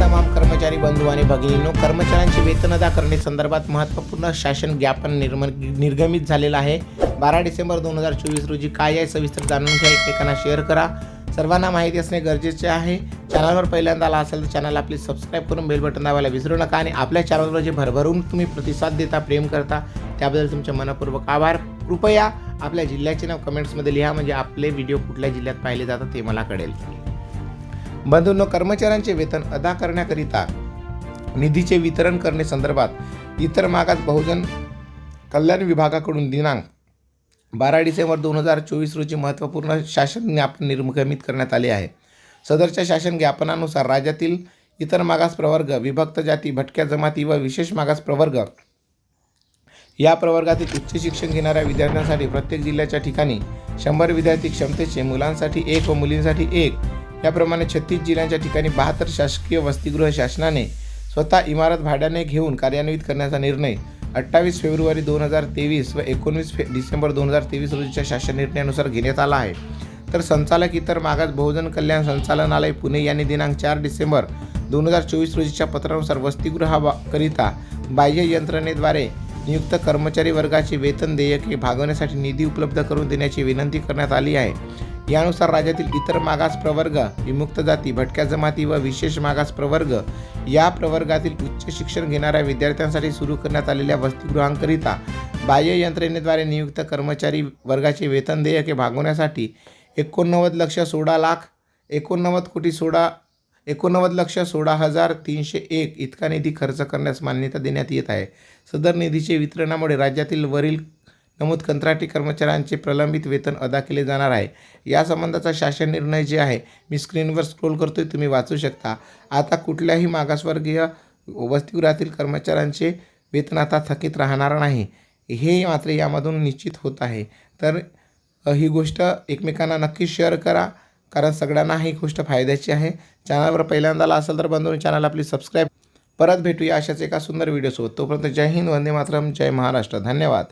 तमाम कर्मचारी बंधू आणि भगिनींनो कर्मचाऱ्यांचे वेतन अदा करणे संदर्भात महत्त्वपूर्ण शासन ज्ञापन निर्म निर्गमित झालेलं आहे. बारा डिसेंबर दोन हजार चोवीस रोजी काय आहे सविस्तर जाणून घ्या. एकमेकांना शेअर करा. सर्वांना माहिती असणे गरजेचे आहे. चॅनलवर पहिल्यांदा आला असेल तर चॅनल आपली सबस्क्राईब करून बेल बटन दाबायला विसरू नका आणि आपल्या चॅनलवर जे भरभरून तुम्ही प्रतिसाद देता प्रेम करता त्याबद्दल तुमचे मनपूर्वक आभार. कृपया आपल्या जिल्ह्याचे नाव कमेंट्समध्ये लिहा म्हणजे आपले व्हिडिओ कुठल्या जिल्ह्यात पाहिले जातात ते मला कळेल. बंधूंनो कर्मचाऱ्यांचे वेतन अदा करण्याकरिता निधीचे वितरण करणे संदर्भात इतर मागास बहुजन कल्याण विभागाकडून दिनांक बारा डिसेंबर दोन हजार चोवीस रोजी महत्त्वपूर्ण शासन ज्ञापन निर्गमित करण्यात आले आहे. सदरच्या शासन ज्ञापनानुसार राज्यातील इतर मागास प्रवर्ग विभक्त जाती भटक्या जमाती व विशेष मागास प्रवर्ग या प्रवर्गातील उच्च शिक्षण घेणाऱ्या विद्यार्थ्यांसाठी प्रत्येक जिल्ह्याच्या ठिकाणी शंभर विद्यार्थी क्षमतेचे मुलांसाठी एक व मुलींसाठी एक याप्रमाणे छत्तीस जिल्ह्यांच्या ठिकाणी बहात्तर शासकीय वसतिगृह शासनाने स्वतः इमारत भाड्याने घेऊन कार्यान्वित करण्याचा निर्णय अठ्ठावीस फेब्रुवारी दोन हजार तेवीस व एकोणवीस फे डिसेंबर दोन हजार तेवीस रोजीच्या शासन निर्णयानुसार घेण्यात आला आहे. तर संचालक इतर मागास बहुजन कल्याण संचालनालय पुणे यांनी दिनांक चार डिसेंबर दोन हजार चोवीस रोजीच्या पत्रानुसार वसतिगृहाकरिता बाह्य यंत्रणेद्वारे नियुक्त कर्मचारी वर्गाचे वेतन देयके भागवण्यासाठी निधी उपलब्ध करून देण्याची विनंती करण्यात आली आहे. यानुसार राज्यातील इतर मागास प्रवर्ग विमुक्त जाती भटक्या जमाती व विशेष मागास प्रवर्ग या प्रवर्गातील उच्च शिक्षण घेणाऱ्या विद्यार्थ्यांसाठी सुरू करण्यात आलेल्या वसतिगृहांकरिता बाह्य यंत्रणेद्वारे नियुक्त कर्मचारी वर्गाचे वेतन देयके भागवण्यासाठी एकोणनव्वद लक्ष सोळा लाख एकोणनव्वद कोटी सोळा एकोणनव्वद लक्ष सोळा हजार तीनशे एक इतका निधी खर्च करण्यास मान्यता देण्यात येत आहे. सदर निधीचे वितरणामुळे राज्यातील वरील नमूद कंत्राटी कर्मचाऱ्यांचे प्रलंबित वेतन अदा केले जाणार आहे. या संबंधाचा शासन निर्णय जे आहे मी स्क्रीनवर स्क्रोल करतोय तुम्ही वाचू शकता. आता कुठल्याही मागासवर्गीय वसतिगृहातील कर्मचाऱ्यांचे वेतन आता थकीत राहणार नाही. हे मात्र यामधून निश्चित होत आहे. तर ही गोष्ट एकमेकांना नक्की शेअर करा कारण सगळ्यांना ही गोष्ट फायद्याची आहे. चॅनलवर पहिल्यांदा आला असेल तर बंधून चॅनल आपली सबस्क्राईब परत भेटूया अशाच एका सुंदर व्हिडिओसोबत तोपर्यंत जय हिंद वंदे मातरम जय महाराष्ट्र. धन्यवाद.